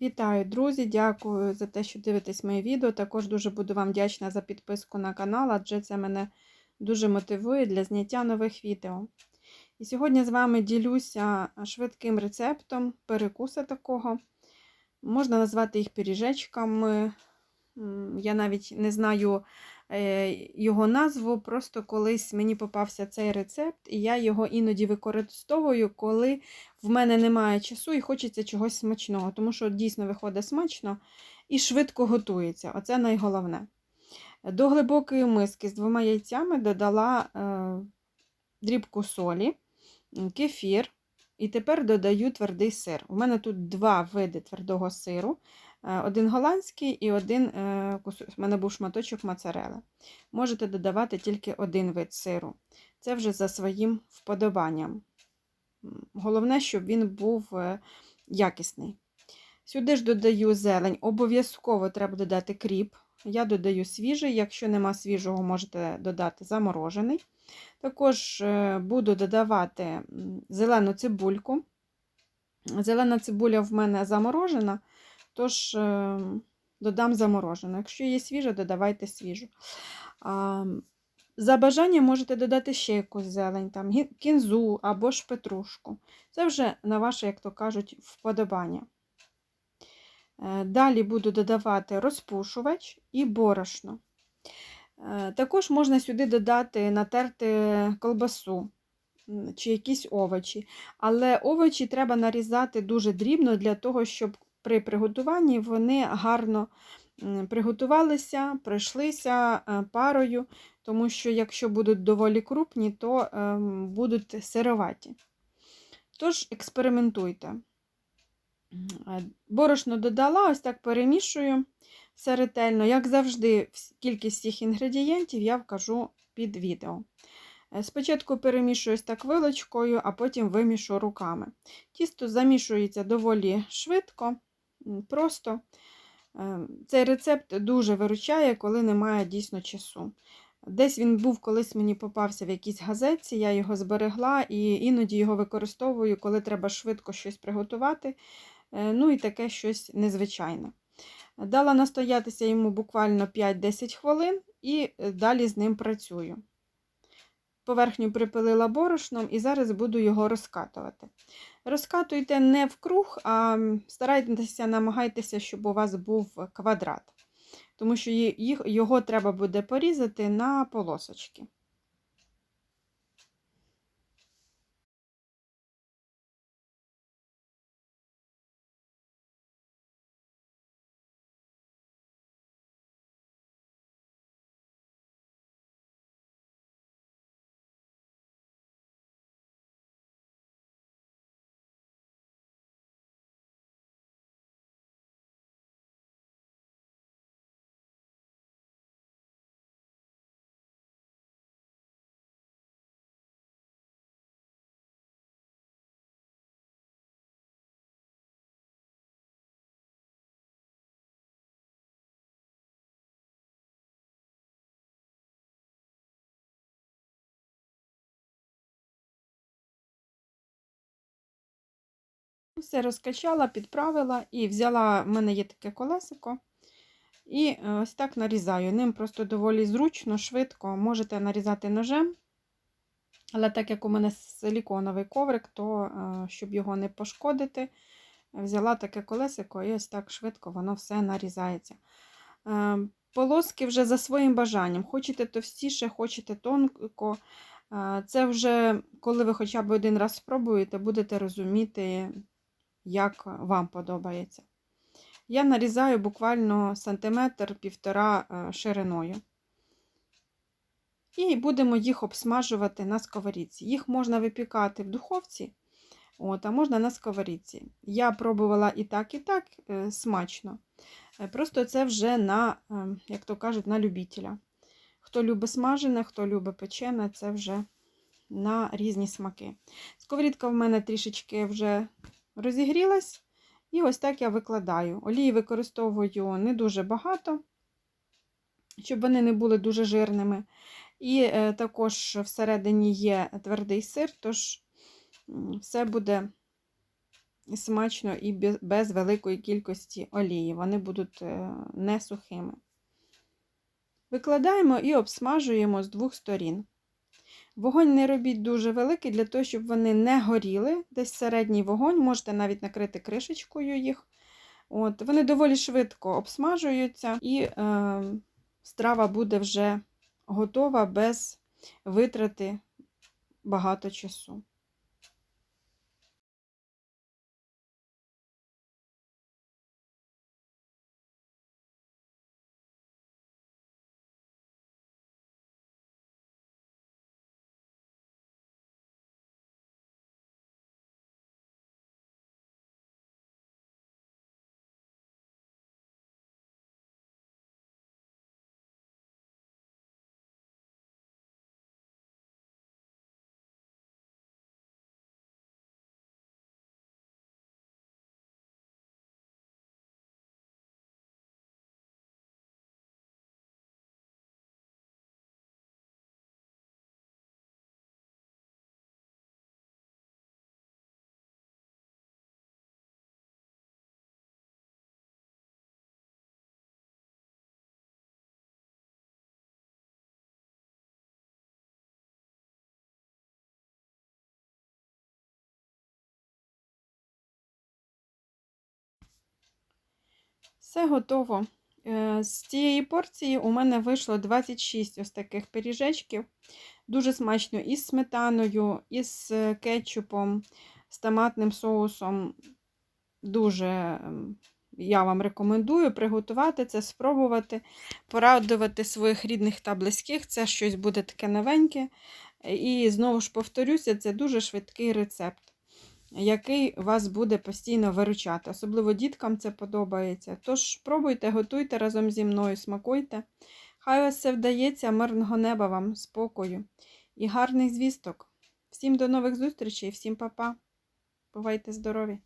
Вітаю, друзі! Дякую за те, що дивитесь моє відео. Також дуже буду вам вдячна за підписку на канал, адже це мене дуже мотивує для зняття нових відео. І сьогодні з вами ділюся швидким рецептом перекуса такого. Можна назвати їх пиріжечками. Я навіть не знаю е, його назву, просто колись мені попався цей рецепт, і я його іноді використовую, коли в мене немає часу і хочеться чогось смачного, тому що дійсно виходить смачно і швидко готується. Оце найголовне. До глибокої миски з двома яйцями додала е, дрібку солі, кефір. І тепер додаю твердий сир. У мене тут два види твердого сиру. Е, Один голландський і один е, у мене був шматочок моцарели. Можете додавати тільки один вид сиру. Це вже за своїм вподобанням. Головне, щоб він був е, якісний. Сюди ж додаю зелень. Обов'язково треба додати кріп. Я додаю свіжий, якщо нема свіжого, можете додати заморожений. Також е, буду додавати зелену цибульку. Зелена цибуля в мене заморожена, тож е, додам заморожену. Якщо є свіжа, додавайте свіжу. За бажанням можете додати ще якусь зелень, там, кінзу або ж петрушку. Це вже на ваше, як то кажуть, вподобання. Е, Далі буду додавати розпушувач і борошно. Е, Також можна сюди додати натерти колбасу чи якісь овочі. Але овочі треба нарізати дуже дрібно для того, щоб при приготуванні вони гарно приготувалися, пройшлися е, парою, тому що якщо будуть доволі крупні, то ем, будуть сироваті. Тож експериментуйте. Е, Борошно додала, ось так перемішую все ретельно. Як завжди, кількість всіх інгредієнтів я вкажу під відео. Е, Спочатку перемішую так вилочкою, а потім вимішу руками. Тісто замішується доволі швидко, просто. Е, Цей рецепт дуже виручає, коли немає дійсно часу. Десь він був, колись мені попався в якійсь газетці, я його зберегла і іноді його використовую, коли треба швидко щось приготувати. Е, Ну і таке щось незвичайне. Дала настоятися йому буквально 5-10 хвилин і е, далі з ним працюю. Поверхню припилила борошном і зараз буду його розкатувати. Розкатуйте не в круг, а старайтеся, намагайтеся, щоб у вас був квадрат, тому що його треба буде порізати на полосочки. Все розкачала, підправила і взяла, в мене є таке колесико. І е, ось так нарізаю. Ним просто доволі зручно, швидко. Можете нарізати ножем. Але так як у мене силіконовий коврик, то е, щоб його не пошкодити, взяла таке колесико і ось так швидко воно все нарізається. Е, Полоски вже за своїм бажанням. Хочете товстіше, хочете тонко. Це вже, коли ви хоча б один раз спробуєте, будете розуміти, як вам подобається. Я нарізаю буквально сантиметр-півтора е, шириною. І будемо їх обсмажувати на сковорідці. Їх можна випікати в духовці, от, а можна на сковорідці. Я пробувала і так, і так е, смачно. Е, Просто це вже на, як то кажуть, на любителя. Хто любить смажене, хто любить печене, це вже на різні смаки. Сковорідка в мене трішечки вже розігрілась. І ось так я викладаю. Олії використовую не дуже багато, щоб вони не були дуже жирними. І е, також всередині є твердий сир, тож все буде смачно і без- великої кількості олії. Вони будуть е, не сухими. Викладаємо і обсмажуємо з двох сторін. Вогонь не робіть дуже великий, для того, щоб вони не горіли. Десь середній вогонь, можете навіть накрити кришечкою їх. От, Вони доволі швидко обсмажуються, і е, страва буде вже готова без витрати багато часу. Все готово. Е, З цієї порції у мене вийшло 26 ось таких пиріжечків. Дуже смачно із сметаною, із е, кетчупом, з томатним соусом. Дуже ем, я вам рекомендую приготувати це, спробувати, порадувати своїх рідних та близьких. Це щось буде таке новеньке. І знову ж повторюся, це дуже швидкий рецепт який вас буде постійно виручати. Особливо діткам це подобається. Тож пробуйте, готуйте разом зі мною, смакуйте. Хай вас все вдається, мирного неба вам, спокою і гарних звісток. Всім до нових зустрічей, всім па-па. Бувайте здорові!